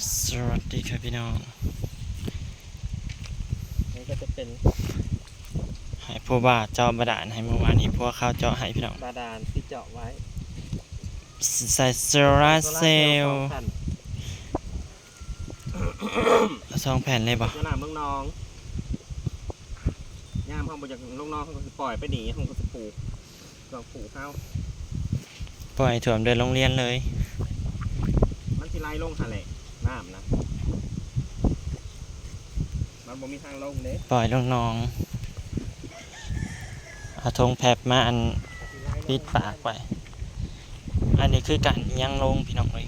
สวัสดีครับพี่น้อง นี่ก็จะเป็นให้ผู้บ่าเจาะบาดาลให้เมื่อวานนี้พวกเขาเจาะให้พี่น้องบาดาลที่เจาะไว้ใส่โซลาร์เซลล์โซาร์เซลล์สองแผ่นสองแผ่นเลยบ่ขนาดเมืองน้องย่ามห้องบจากลูกน้องเขาก็จะปล่อยไปหนีห้องก็จะปลูกลองปลูกเข้าปล่อยถ่วมเดินโรงเรียนเลย มันสิไล่ลงหาแหละ น้ำนะมันบ่มีทางลงเด้ปล่อยลงน้องเอาธงแผบมาอันสิไล่ลงปิดปากไป อันนี้คือการเอียงลงพี่น้องเลย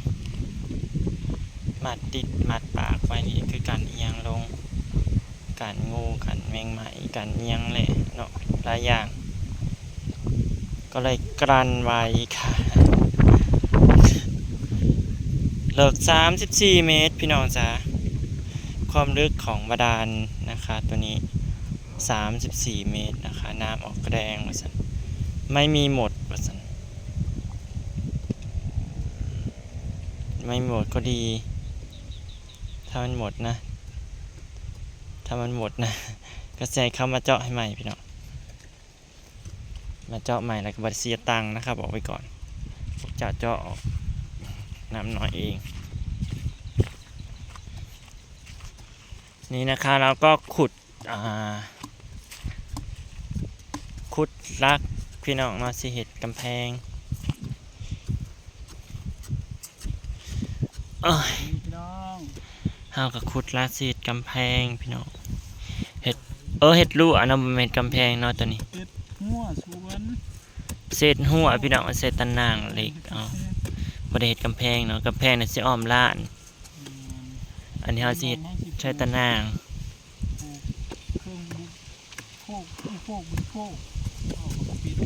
มัดติดมัดปากไว้นี่คือการเอียงลง การงูการแมงไหมการเอียงเลยเนาะหลายอย่าง ก็เลยกรันไว้ค่ะ เลิก34 เมตร พี่น้องจ๋าความลึกของบาดาลนะคะตัวนี้ 34 เมตรนะคะ น้ำออกแรงว่าสันไม่มีหมดว่าสันไม่หมดก็ดี ถ้ามันหมดนะ ถ้ามันหมดนะ ก็ใส่เข้ามาเจาะให้ใหม่พี่น้องมาเจาะใหม่แล้วก็บัตรเสียตังค์นะครับบอกไว้ก่อนจะเจาะออก น้ำหน่อยเอง นี่นะคะเราก็ขุดอ่าขุดลักพี่น้องมาสิเห็ดกำแพงเอ้ยพี่น้องเฮากับขุดลักสิเห็ดกำแพงพี่น้องเห็ดเออเห็ดลู่อันนั้นมันเป็นกำแพงเนาะตัวนี้หัวสวนเศษหัวพี่น้องเศษตะนางเหล็กเอา บ่ได้เฮ็ดกำแพงเนาะกำแพงน่ะสิอ้อมล้าน อันนี้เฮาสิเฮ็ดใช้ตะนางเครื่องบุกโคกบุกโคกบุกโคกเอาเข้าไปปิด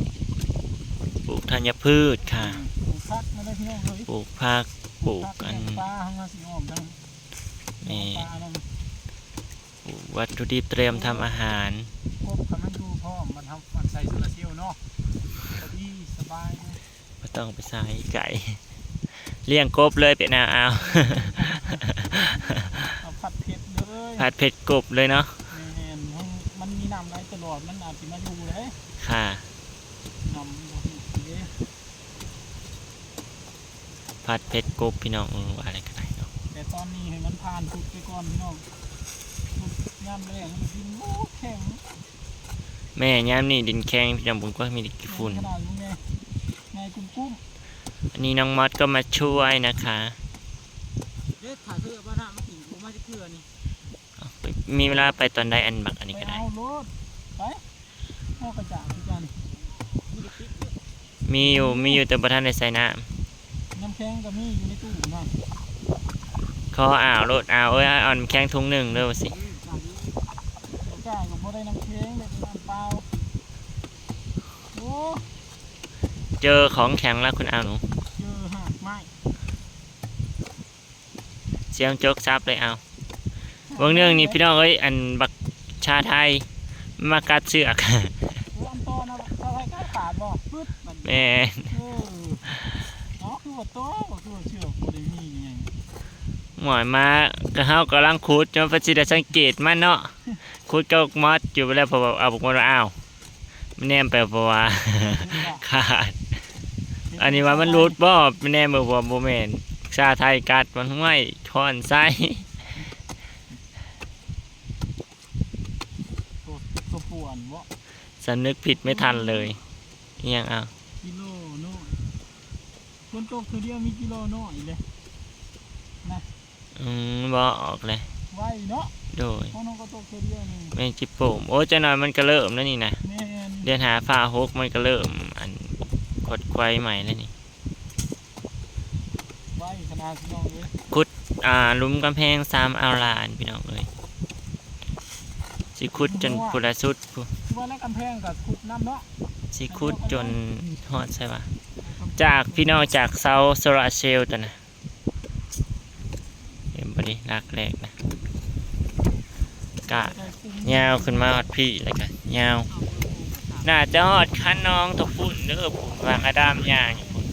ปลูกธัญพืชค่ะ ปลูกพักมาได้พี่น้องเฮ้ยปลูกผักปลูกอันปลาข้างหน้าสีออมทั้งนี่ปลานั่นปลูกวัตถุดิบเตรียมทำอาหารกบกับมันดูพร้อมมันทำมันใส่โซลาร์เซลล์เนาะพอดีสบายเลยบ่ต้องไปใส่ไก่ เลี้ยงกบเลยเป็นเอาเอาเอาผัดเผ็ดเลยผัดเผ็ดกบเลยเนาะแม่นมันมันมีน้ำไหลตลอดมันอาจจะมาอยู่เลยค่ะน้ำบ่มีเด้ผัดเผ็ดกบพี่น้องเออว่าอะไรก็ได้เนาะแต่ตอนนี้ให้มันผ่านทุกไปก่อนพี่น้องทุกยามแรงมันกินโอ้แข็งแม่ยามนี่ดินแข็งพี่น้องผมก็มีดินฝุ่นขนาดนี้ไงไงกุ้งกุ้ง อันนี้น้องมอสก็มาช่วยนะคะเด็ดถ่ายเพื่อบ้านน้ำมากินผมมาจะเพื่อนี่เอาไปมีเวลาไปตอนใดอันบักอันนี้ไปก็ได้ เอารถไปเอากระจ่างคือกันมีอยู่มีอยู่แต่ประทานในใส่น้น้ำแข็งก็มีอยู่ในตู้นะำขออ่าวโลดอ่าวเอ้ยเอาน้ำแข็งทุงหนึ่งเด้อสิกล้ากับพอได้น้ำแข็งได้น้ำเปล่าโอ้เจอของแข็งแล้วคุณเอาหนู เจอหักไม้ เสียงโจกซับเลยเอาเบางเรื่องนี่พี่น้องเอ้ยอันบักชาไทยมากัดเสือกลำต้อนะถ้าใครกล้าขาดบ่ปึ๊ดมันแม่เออเนาะคือว่าโตบ่คือว่าเชือกบ่ได้มีอหย่างหมอยมากระเฮากำลังขุดจนประสิได้สังเกตมันเนาะขุดก็มอดอยู่ไปแล้วเพอเอาบอกว่าอ้าวมันแนมไปเพราะว่าขาด อันนี้ว่ามันรูดบ่ไม่แน่เมื่อว่าโมเมนชาไทยกัดมันห้วย ทอนไส้ตัวตัวป่วนบ่สำนึกผิดไม่ทันเลยอิหยังเอากิโลน้อยคนตกคือเดียวมีกิโลน้อยเลยอืมบ่ออกเลยไวเนาะโดยเพราะน้องก็ตกคือเดียวนี่แมงจิโป่มโอ้จะหน่อยมันก็เริ่มแล้วนี่นะแม่นเดือนหาฟ้าหกมันก็เริ่มอันกดไกวใหม่แล้วนี่ไวขนาดพี่น้องเลย อ่าหลุมกำแพงสามเอาลานพี่น้องเอ้ยสิคุดจนพุละสุดพุคือว่าแล้วกำแพงกับขุดน้ำเนาะสิคุดจนฮอดใช่ปะจากพี่น้องจากเซาโซลาเซลล์ตัวนะเห็นบริลักแรกนะกะยาวขึ้นมาฮอดพี่แล้วกันยาวน่าจะฮอดคันน้องตะปุ่นเด้อผมวางกระดามย่างอยู่พุ่น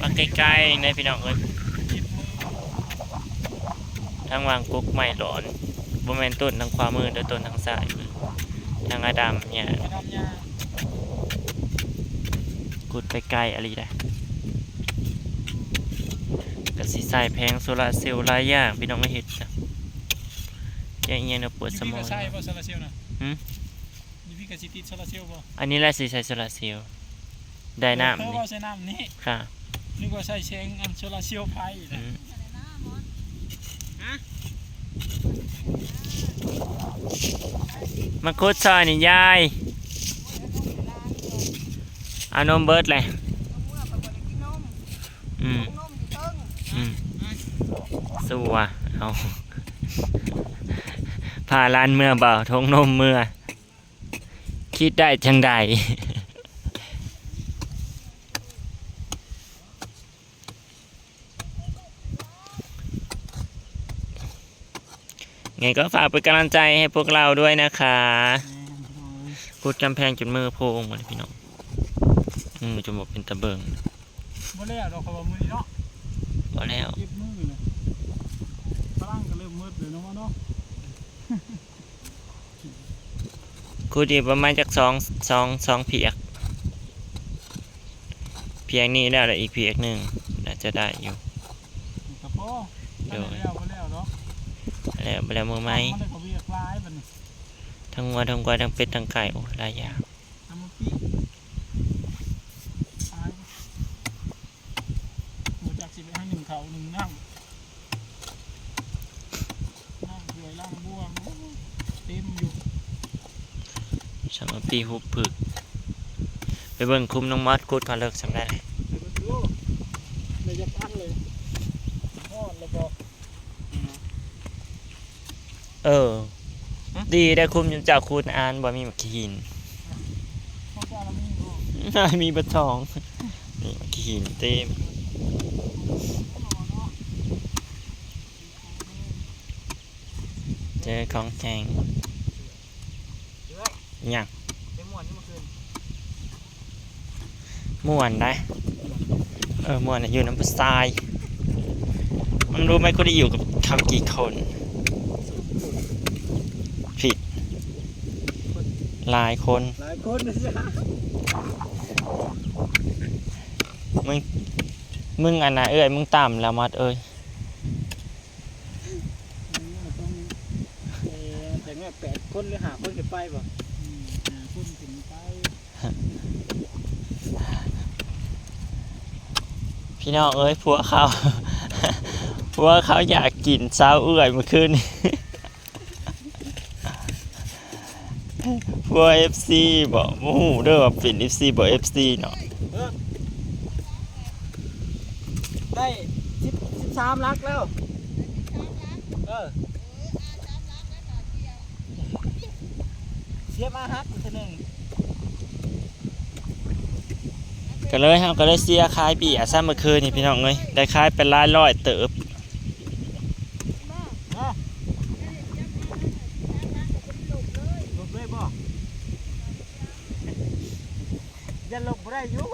มาใกล้ๆในพี่น้องเอ้ยจิบมือ ทั้งวางกุ๊กไม่หลอนบ่แม่นต้นทางขวามือเด้อต้นทางซ้ายมือทางอาดามเนี่ยกระดำยากุดไปไกลอะไรได้ก็สิใส่แพงโซลาร์เซลล์หลายอย่างพี่น้องไม่เห็นจ้ะอย่างเงี้ยเนาะปวดสมพี่องก็ใช่บ่โซลาร์เซลล์นะหืมนี่พี่ก็สิติดโซลาร์เซลล์บ่อันนี้แหละสิใช้โซลาร์เซลล์ได้น้ำเออนี่ว่าใช้น้ำนี่ค่ะนึกว่าใช้แสงอันโซลาร์เซลล์ไฟอืนะ มาคุดซอยนี่ยาย เอานมเบิร์ดเลยอืมอืมสู้ว่ะเอาพาลานเมื่อเบาทงนมเมื่อ คิดได้จังใด ไงก็ฝากเป็นกำลังใจให้พวกเราด้วยนะคะพูดกำแพงจุดมือโพงหมดเลยพี่น้องมือจะบอกเป็นตะเบิงบ่แล้วดอกเขาว่ามื้อนี้เนาะพอแล้วเก็บมือเลยฝรั่งก็เริ่มมืดเลยเนาะว่าเนาะคูดีประมาณจากสองสองสองเพียก เพียกนี้แล้วแล้วอีกเพียกหนึ่งน่าจะได้อยู่กระโปงแล้วบ่ แล้วเนาะแล้วไปแล้วมือไหมมันได้ก็เวียกลายบัดนี้ทั้งวัวทั้งควายทั้งเป็ดทั้งไก่โอ้หลายอย่างเอามาปีตายหมูจากสิไปให้หนึ่งเขาหนึ่งนั่งนั่งถวยล่างบวงโอ้เต็มอยู่สมปีหุบผึกไปเบิ่งคุมน้องมอดคุดพาเลิกสำได้เลย เดี๋ยวดูเลยจะพักเลยทอดแล้วก็ เออ ดีได้คุมจนเจ้าคุณอ่านบ่มีมักหินข้าวปลาละมีก็น่ามีบัตทอง นี่มักหินเต็มเจอของแจงยังม่วนนี่เมื่อคืนม่วนได้ เออม่วนน่ะอยู่น้ำพุทราย มันรู้ไหมกูได้อยู่กับทำกี่คน ผิด หลายคนหลายคนนะจ๊ะมึงมึงอันน่ะเอ้ยมึงต่ำแล้วมอดเอ้ยแต่แม่แปดคนหรือหาคนจะไปป่ะหาคนถึงไปพี่น้องเอ้ยพวกเขาพวกเขาอยากกินเช้าเอื้อยเมื่อคืนนี้ พ วกเอฟซีบอกโอ้โหเด้อว่าเป็นเอฟซีบอกเอฟซีเนาะได้สิบสิบสามลักแล้ว เออเสียมาฮักอีกทีหนึ่งก็เลยเฮาก็เลยเสียคายปีอะซ้ำเมื่อคืนนี่พี่น้องเอ้ยได้คายเป็นหลายร้อยเติบ นะหลบเลยบ่ อย่าหลบบ่ได้อยุ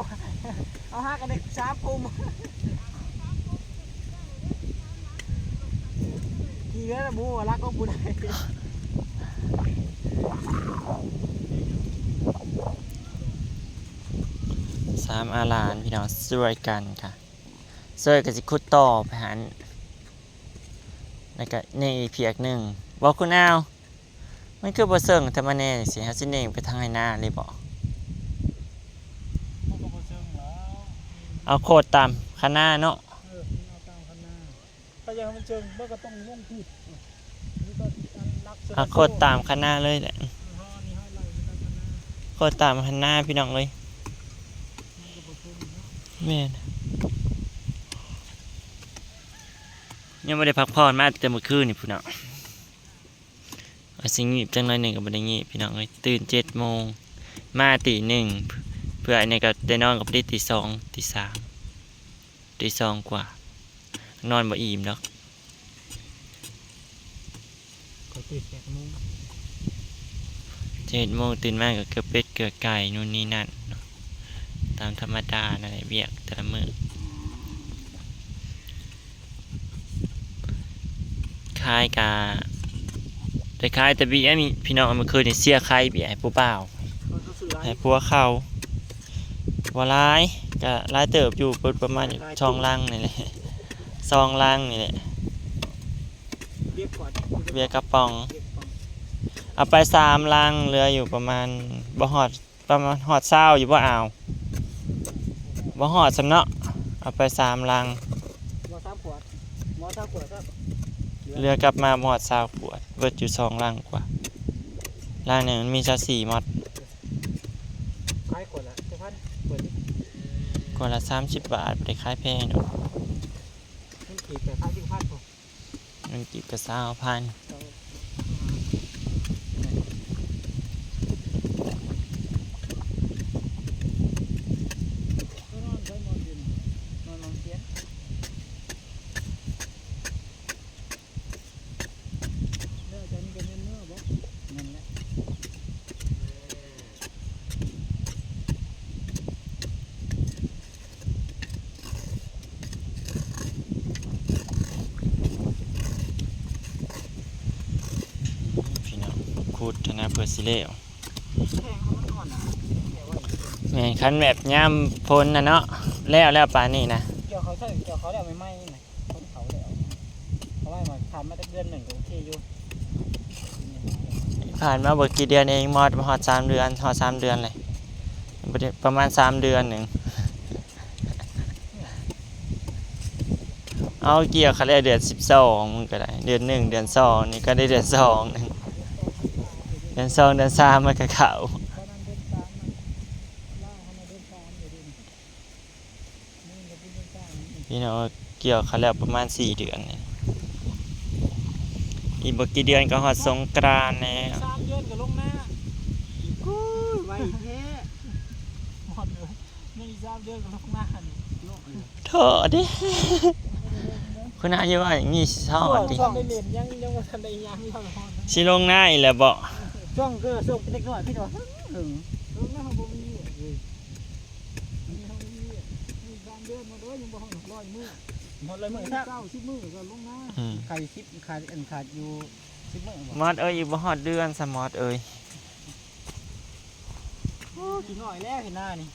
เอาฮักกันเด็กสามปุ่มกี่เงินละบูรักก็บูได้สามอาลานพี่น้องช่วยกันค่ะช่วยกันสิคุดต่อไปหันแล้วก็นี่เพียกหนึ่งบอกคุณอ้าวมันคือบ่เซิงแต่มาแน่สิฮาสิเน่งไปทางไหนหน้าเลยบ่มันก็บ่เชิงแล้ว เอาโคตรตามคณะเนาะเออเอาตามคันหน้าถ้าอยากให้มันเชิงมันก็ต้องลงผิดนี่ก็อันรักเสืเอาโคตรตามคณะเลยแหละนี่ห้อนี่ห้อยไหล่ไปตามคันหน้าโคตรตามคณะพี่น้องเลยมันก็บ่เชิงเนาะแม่นยังไม่ได้พักผ่อนมากแต่เมื่อคืนนี่พี่น้องเอาสิงีบจังเลยหนึ่งกับบันงีบพี่น้องเลยตื่นเจ็ดโมงมาตีหนึ่ง เพื่ออันนี้ก็ได้นอนกับได้ตีสองตีสามตีสองกว่า นอนบ่อิ่มดอกก็ตื่นแปดโมงเจ็ดโมงตื่นมากก็เกือบเป็ดเกือบไก่นู่นนี่นั่นตามธรรมดานั่นแหละเบียกแต่ละมือขขายกะได้ขายแต่เบียร์มีพี่น้องมันเคยได้เสียใครเบียร์ให้ผู้เปล่าเขาก็ซื้อร้านให้ผัวเขา ว่าร้ายก็ร้ายเติบอยู่เปิดประมาณช่องล่างนี่แหละซองล่างนี่แหละเรียกก่อนเบียร์กระป๋องเรียกก่อนเอาไปสามลังเหลืออยู่ประมาณบ่หอดประมาณหอดเศร้าอยู่บ่เอาวบ่หอดสำเนาะเอาไปสามลังหมอสามขวดหมอสามขวดครับเรือกลับมาบ่หอดเศร้าขวดเบิดอยู่สองลังกว่าลังหนึ่งมันมีซะสี่มอด ขายขวดละเจ็ดพันเปิดดิ กว่าละสามสิบบาทบ่ได้ขายแพงดอกมันขีดแต่ขายสิบพันพอมันจิบกระซ่าพัน ก็นอนได้นอนอยู่นี่นอนนอนเตียงเนื้อจะนี่ก็เนื้อเนื้อบ่นั่นแหละ พี่น้องคูดธนาเพื่อสิเล้วแพงเขามันอ่อนนะแค่ว่าแม่นคันแบบย่ำพ้นนะเนาะแล้วแล้วปานนี้นะเกี่ยวเขาใช่เกี่ยวเขาแล้วไม่ไหม้นะคนเขาแล้วเขาไล่มาทำมาตั้งเดือนหนึ่งก็โอเคอยู่ผ่านมาบ่กี่เดือนเองมอดมาหอดสามเดือนหอดสามเดือนเลยบ่ได้ประมาณสามเดือนหนึ่งเอาเกี่ยวเขาได้เดือนสิบสองมันก็ได้เดือนหนึ่งเดือนสองนี่ก็ได้เดือนสองหนึ่ง เดือนสองเดือนสามมันก็เขาเพราะนั้นเดินตามมันล่าเขามาพี่น้องเกี่ยวเขาแล้วประมาณสี่เดือนนี่อีกบกี่เดือนก็หอดสงกรานต์แล้วสามเดือนก็ลงหน้ากูไวแท้หมดเลยนี่สามเดือนก็ลงหน้านี่เลยโถดิคุณอายุว่าอย่างนี้ชอบดิช่วงได้เรียนยังยังว่ายังไม่ทันพอนะชิลงหน้าอีกแล้วบ่ ช่วงก็ช่งเป็นเด็กน้อยพี่น้อยถึงลงน้าเขาบ่มีเลยนี่เขามีนี่สามเดือนมาด้วยยังบ่ห้องร้อยมื้อหมดเลยมื้อเก้าสิบมื้อก็ลงน้าอืมขาดสิบขาดอันขาดอยู่สิบมื้อบ่มอดเอ้ยอีกบ่ฮอดเดือนสมอดเอ้ยโอ้กินหน่อยแล้วเห็นหน้านี่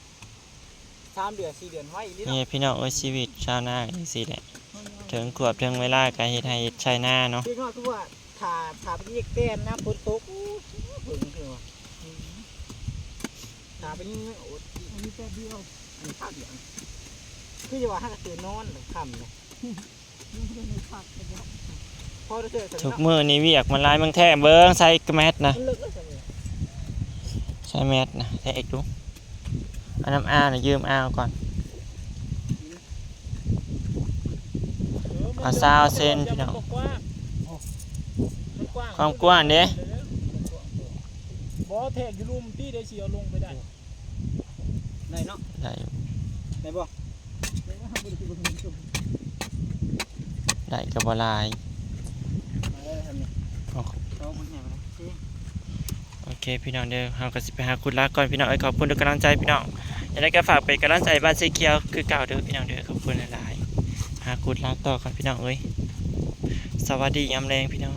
สามเดือนสี่เดือนไว้อีหลีนี่เนาะพี่น้องเอ้ยชีวิตชาวนาก็จังซี่แหละถึงขวบถึงเวลาก็เฮ็ดให้ช้หน้าเนาะ พี่น้อยคือว่าถ่าถ่าไปยิกเต้นน้ำฝนตกอู้เบิ่งคือว่า ถ่าไปยิงโอ้ยอันนี้แค่เดียวอันนี้ภาคเดียวคือจะว่าห้ากระตือนอนหรือค่ำเลยพอได้เจอสันทุกเนาะมื้อนี้เวียกมันหลายเมืองแท้เบิ่งใส่แมสนะมันเลิกแล้วสันเนี่ยใส่แมสนะแท้อีกดูเอาน้ำอ้าวน่ะยืมอ้าวก่อนเอาซาวเส้นพี่น้องความกว้างเด้บ่แทกอยู่ลุมที่ได้เสียลงไปได้ ได้เนาะได้อยู่ได้บ่ได้ก็บ่หลายเอาเอาไปไหนไปสิโอเคพี่น้องเด้อเฮาก็สิไปหาคุณลักก่อนพี่น้องเอ้ยขอบคุณทุกกำลังใจพี่น้องอยากได้ก็ฝากเป็นกำลังใจบ้านสีเขียวคือเก่าเด้อพี่น้องเด้อขอบคุณหลายๆหาคุณลักต่อก่อนพี่น้องเอ้ยสวัสดียามแรงพี่น้อง